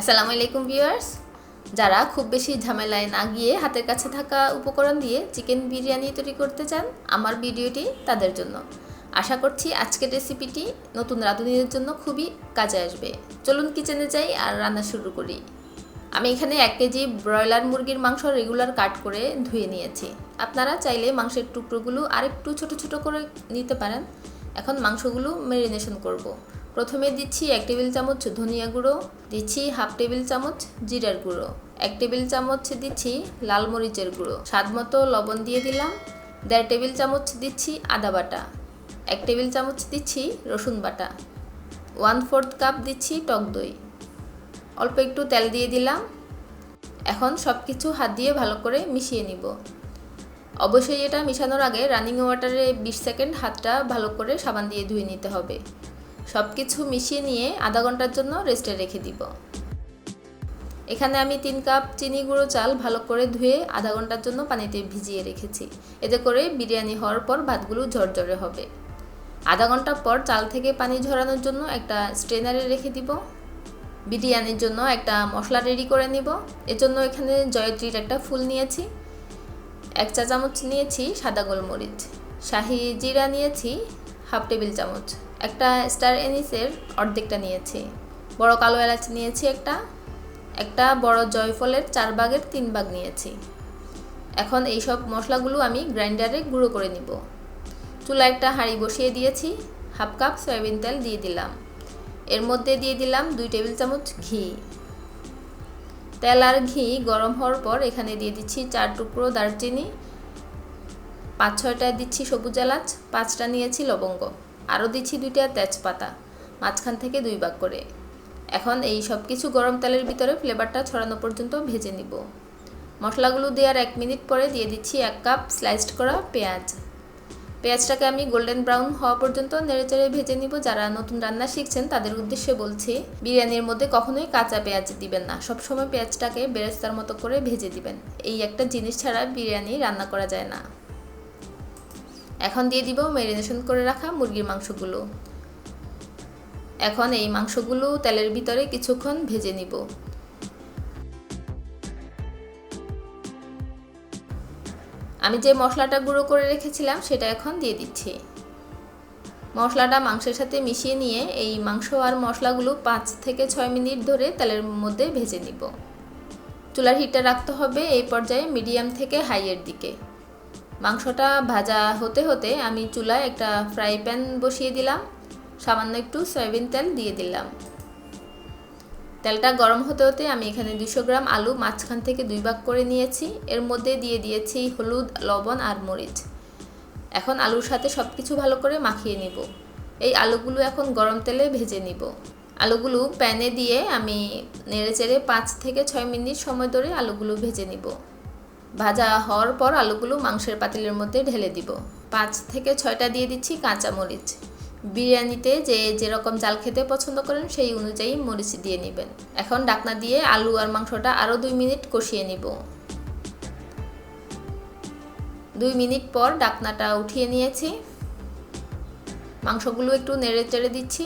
আসসালামু আলাইকুম ভিউয়ার্স। যারা খুব বেশি ঝামেলায় না গিয়ে হাতের কাছে থাকা উপকরণ দিয়ে চিকেন বিরিয়ানি তৈরি করতে চান, আমার ভিডিওটি তাদের জন্য। আশা করছি আজকের রেসিপিটি নতুন রাঁধুনিদের জন্য খুবই কাজে আসবে। চলুন কিচেনে যাই আর রান্না শুরু করি। আমি এখানে এক কেজি ব্রয়লার মুরগির মাংস রেগুলার কাট করে ধুয়ে নিয়েছি। আপনারা চাইলে মাংসের টুকরোগুলো আরেকটু ছোট ছোট করে নিতে পারেন। এখন মাংসগুলো মেরিনেশন করব। প্রথমে দিচ্ছি এক টেবিল চামচ ধনিয়া গুঁড়ো, দিচ্ছি হাফ টেবিল চামচ জিরার গুঁড়ো। এক টেবিল চামচ দিচ্ছি লাল মরিচের গুঁড়ো। স্বাদ মতো লবণ দিয়ে দিলাম। দেড় টেবিল চামচ দিচ্ছি আদা বাটা। এক টেবিল চামচ দিচ্ছি রসুন বাটা। ওয়ান ফোর্থ কাপ দিচ্ছি টক দই। অল্প একটু তেল দিয়ে দিলাম। এখন সব কিছু হাত দিয়ে ভালো করে মিশিয়ে নিব। অবশ্যই এটা মিশানোর আগে রানিং ওয়াটারে বিশ সেকেন্ড হাতটা ভালো করে সাবান দিয়ে ধুয়ে নিতে হবে। সব কিছু মিশিয়ে নিয়ে আধা ঘণ্টার জন্য রেস্টে রেখে দিব। এখানে আমি তিন কাপ চিনি গুঁড়ো চাল ভালো করে ধুয়ে আধা ঘণ্টার জন্য পানিতে ভিজিয়ে রেখেছি। এতে করে বিরিয়ানি হওয়ার পর ভাতগুলো ঝরঝরে হবে। আধা ঘণ্টা পর চাল থেকে পানি ঝরানোর জন্য একটা স্ট্রেনারে রেখে দিব। বিরিয়ানির জন্য একটা মশলা রেডি করে নিব। এজন্য এখানে জয়ত্রীর একটা ফুল নিয়েছি। এক চা চামচ নিয়েছি সাদা গোলমরিচ। শাহি জিরা নিয়েছি। হাফ টেবিল চামচ। একটা স্টার এনিসের অর্ধেকটা নিয়েছি। বড় কালো এলাচ নিয়েছি একটা। একটা বড় জয়ফলের চার ভাগের তিন ভাগ নিয়েছি। এখন এই সব মশলাগুলো আমি গ্রাইন্ডারে গুঁড়ো করে নিব। চুলা একটা হাঁড়ি বসিয়ে দিয়েছি। হাফ কাপ সয়াবিন তেল দিয়ে দিলাম। এর মধ্যে দিয়ে দিলাম দুই টেবিল চামচ ঘি। তেল আর ঘি গরম হওয়ার পর এখানে দিয়ে দিচ্ছি চার টুকরো দারচিনি পাঁচ ছয়টায় দিচ্ছি সবুজ এলাচ, পাঁচটা নিয়েছি লবঙ্গ। আরও দিচ্ছি দুইটা তেজপাতা, মাঝখান থেকে দুই ভাগ করে। এখন এই সব কিছু গরম তেলের ভিতরে ফ্লেভারটা ছড়ানো পর্যন্ত ভেজে নিব। মশলাগুলো দেওয়ার এক মিনিট পরে দিয়ে দিচ্ছি এক কাপ স্লাইসড করা পেঁয়াজ। পেঁয়াজটাকে আমি গোল্ডেন ব্রাউন হওয়া পর্যন্ত নেড়েচেড়ে ভেজে নিব। যারা নতুন রান্না শিখছেন, তাদের উদ্দেশ্যে বলছি, বিরিয়ানির মধ্যে কখনোই কাঁচা পেঁয়াজ দিবেন না। সবসময় পেঁয়াজটাকে বেরেস্তার মতো করে ভেজে দিবেন। এই একটা জিনিস ছাড়া বিরিয়ানি রান্না করা যায় না। এখন দিয়ে দিব ম্যারিনেশন করে রাখা মুরগির মাংসগুলো। এখন এই মাংসগুলো তেলের ভিতরে কিছুক্ষণ ভেজে নিব। আমি যে মশলাটা গুঁড়ো করে রেখেছিলাম সেটা এখন দিয়ে দিচ্ছি। মশলাটা মাংসের সাথে মিশিয়ে নিয়ে এই মাংস আর মশলাগুলো পাঁচ থেকে ছয় মিনিট ধরে তেলের মধ্যে ভেজে নিব। চুলার হিটটা রাখতে হবে এই পর্যায়ে মিডিয়াম থেকে হাইয়ের দিকে। মাংসটা ভাজা হতে হতে আমি চুলায় একটা ফ্রাই প্যান বসিয়ে দিলাম। সামান্য একটু সয়াবিন তেল দিয়ে দিলাম। তেলটা গরম হতে হতে আমি এখানে দুশো গ্রাম আলু মাঝখান থেকে দুই ভাগ করে নিয়েছি। এর মধ্যে দিয়ে দিয়েছি হলুদ, লবণ আর মরিচ। এখন আলুর সাথে সব কিছু ভালো করে মাখিয়ে নিব। এই আলুগুলো এখন গরম তেলে ভেজে নিব। আলুগুলো প্যানে দিয়ে আমি নেড়ে চেড়ে পাঁচ থেকে ছয় মিনিট সময় ধরে আলুগুলো ভেজে নিব। ভাজা হওয়ার পর আলুগুলো মাংসের পাতিলের মধ্যে ঢেলে দিব। পাঁচ থেকে ছয়টা দিয়ে দিচ্ছি কাঁচা মরিচ। বিরিয়ানিতে যে যেরকম চাল খেতে পছন্দ করেন সেই অনুযায়ী মরিচ দিয়ে নেবেন। এখন ডাকনা দিয়ে আলু আর মাংসটা আরও দুই মিনিট কষিয়ে নিব। দুই মিনিট পর ডাকনাটা উঠিয়ে নিয়েছি। মাংসগুলো একটু নেড়ে চেড়ে দিচ্ছি।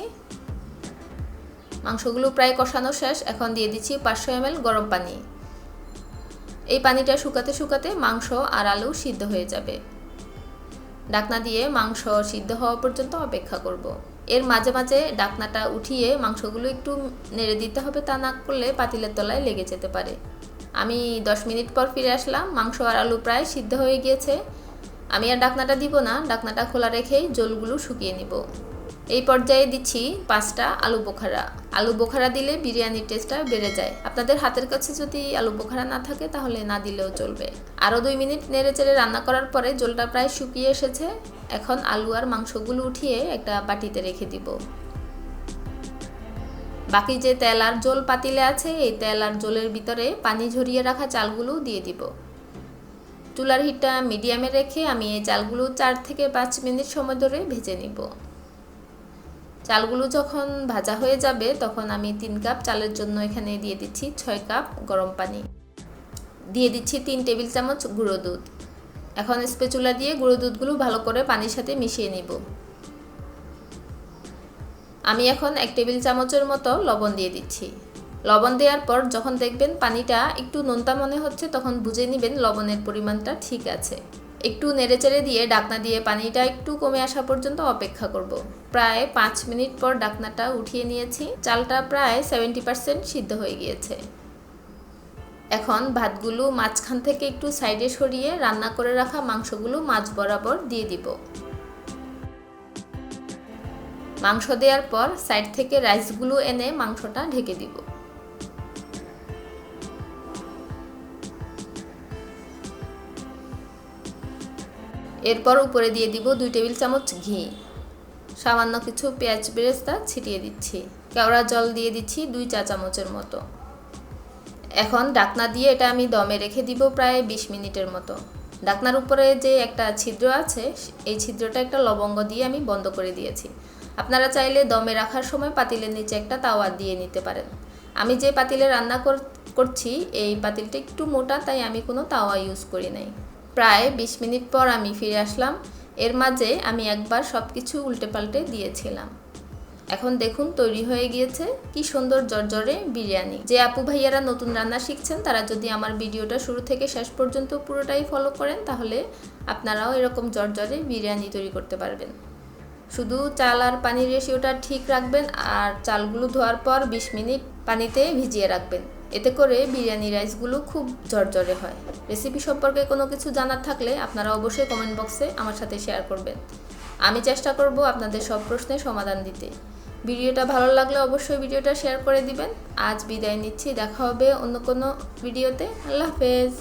মাংসগুলো প্রায় কষানো শেষ, এখন দিয়ে দিচ্ছি পাঁচশো এম গরম পানি। এই পানিটা শুকাতে শুকাতে মাংস আর আলু সিদ্ধ হয়ে যাবে। ডাকনা দিয়ে মাংস সিদ্ধ হওয়া পর্যন্ত অপেক্ষা করব। এর মাঝে মাঝে ডাকনাটা উঠিয়ে মাংসগুলো একটু নেড়ে দিতে হবে তা না করলে পাতিলের তলায় লেগে যেতে পারে। আমি দশ মিনিট পর ফিরে আসলাম, মাংস আর আলু প্রায় সিদ্ধ হয়ে গিয়েছে। আমি আর ডাকনাটা দিব না, ডাকনাটা খোলা রেখেই জলগুলো শুকিয়ে নিব। এই পর্যায়ে দিচ্ছি পাঁচটা আলু বোখারা। আলু বোখারা দিলে বিরিয়ানির টেস্টটা বেড়ে যায়। আপনাদের হাতের কাছে যদি আলু বোখারা না থাকে, তাহলে না দিলেও চলবে। আরও দুই মিনিট নেড়ে চেড়ে রান্না করার পরে জলটা প্রায় শুকিয়ে এসেছে। এখন আলু আর মাংসগুলো উঠিয়ে একটা বাটিতে রেখে দিব। বাকি যে তেল আর জল পাতিলে আছে, এই তেল আর জলের ভিতরে পানি ঝরিয়ে রাখা চালগুলো দিয়ে দিব। চুলার হিটটা মিডিয়ামে রেখে আমি এই চালগুলো চার থেকে পাঁচ মিনিট সময় ধরে ভেজে নিব। চালগুলো যখন ভাজা হয়ে যাবে, তখন আমি তিন কাপ চালের জন্য এখানে দিয়ে দিচ্ছি ছয় কাপ গরম পানি। দিয়ে দিচ্ছি তিন টেবিল চামচ গুঁড়ো দুধ। এখন স্পেচুলা দিয়ে গুঁড়ো দুধগুলো ভালো করে পানির সাথে মিশিয়ে নিব। আমি এখন এক টেবিল চামচের মতো লবণ দিয়ে দিচ্ছি। লবণ দেওয়ার পর যখন দেখবেন পানিটা একটু নোনতা মনে হচ্ছে, তখন বুঝে নেবেন লবণের পরিমাণটা ঠিক আছে। একটু নেড়েচেড়ে দিয়ে ডাকনা দিয়ে পানিটা একটু কমে আসা পর্যন্ত অপেক্ষা করব। প্রায় পাঁচ মিনিট পর ডাকনাটা উঠিয়ে নিয়েছি। চালটা প্রায় সেভেন্টি পার্সেন্ট সিদ্ধ হয়ে গিয়েছে। এখন ভাতগুলো মাঝখান থেকে একটু সাইডে সরিয়ে রান্না করে রাখা মাংসগুলো মাছ বরাবর দিয়ে দিব। মাংস দেওয়ার পর সাইড থেকে রাইসগুলো এনে মাংসটা ঢেকে দিব। এরপর উপরে দিয়ে দিব দুই টেবিল চামচ ঘি। সামান্য কিছু পেঁয়াজ বেরেস্তা ছিটিয়ে দিচ্ছি। কেওড়া জল দিয়ে দিচ্ছি দুই চা চামচের মতো। এখন ডাকনা দিয়ে এটা আমি দমে রেখে দিব প্রায় বিশ মিনিটের মতো। ডাকনার উপরে যে একটা ছিদ্র আছে, এই ছিদ্রটা একটা লবঙ্গ দিয়ে আমি বন্ধ করে দিয়েছি। আপনারা চাইলে দমে রাখার সময় পাতিলের নিচে একটা তাওয়া দিয়ে নিতে পারেন। আমি যে পাতিলে রান্না করছি, এই পাতিলটা একটু মোটা, তাই আমি কোনো তাওয়া ইউজ করি নাই। প্রায় বিশ মিনিট পর আমি ফিরে আসলাম। এর মাঝে আমি একবার সব কিছু উল্টে পাল্টে দিয়েছিলাম। এখন দেখুন তৈরি হয়ে গিয়েছে কি সুন্দর জর্জরে বিরিয়ানি। যে আপু ভাইয়ারা নতুন রান্না শিখছেন, তারা যদি আমার ভিডিওটা শুরু থেকে শেষ পর্যন্ত পুরোটাই ফলো করেন, তাহলে আপনারাও এরকম জর্জরে বিরিয়ানি তৈরি করতে পারবেন। শুধু চাল আর পানির রেশিওটা ঠিক রাখবেন আর চালগুলো ধোয়ার পর বিশ মিনিট পানিতে ভিজিয়ে রাখবেন। এতে করে বিরিয়ানি রাইসগুলো খুব জর্জরে হয়। রেসিপি সম্পর্কে কোনো কিছু জানার থাকলে আপনারা অবশ্যই কমেন্ট বক্সে আমার সাথে শেয়ার করবেন। আমি চেষ্টা করব আপনাদের সব প্রশ্নের সমাধান দিতে। ভিডিওটা ভালো লাগলে অবশ্যই ভিডিওটা শেয়ার করে দিবেন। আজ বিদায় নিচ্ছি, দেখা হবে অন্য কোনো ভিডিওতে। আল্লাহ হাফেজ।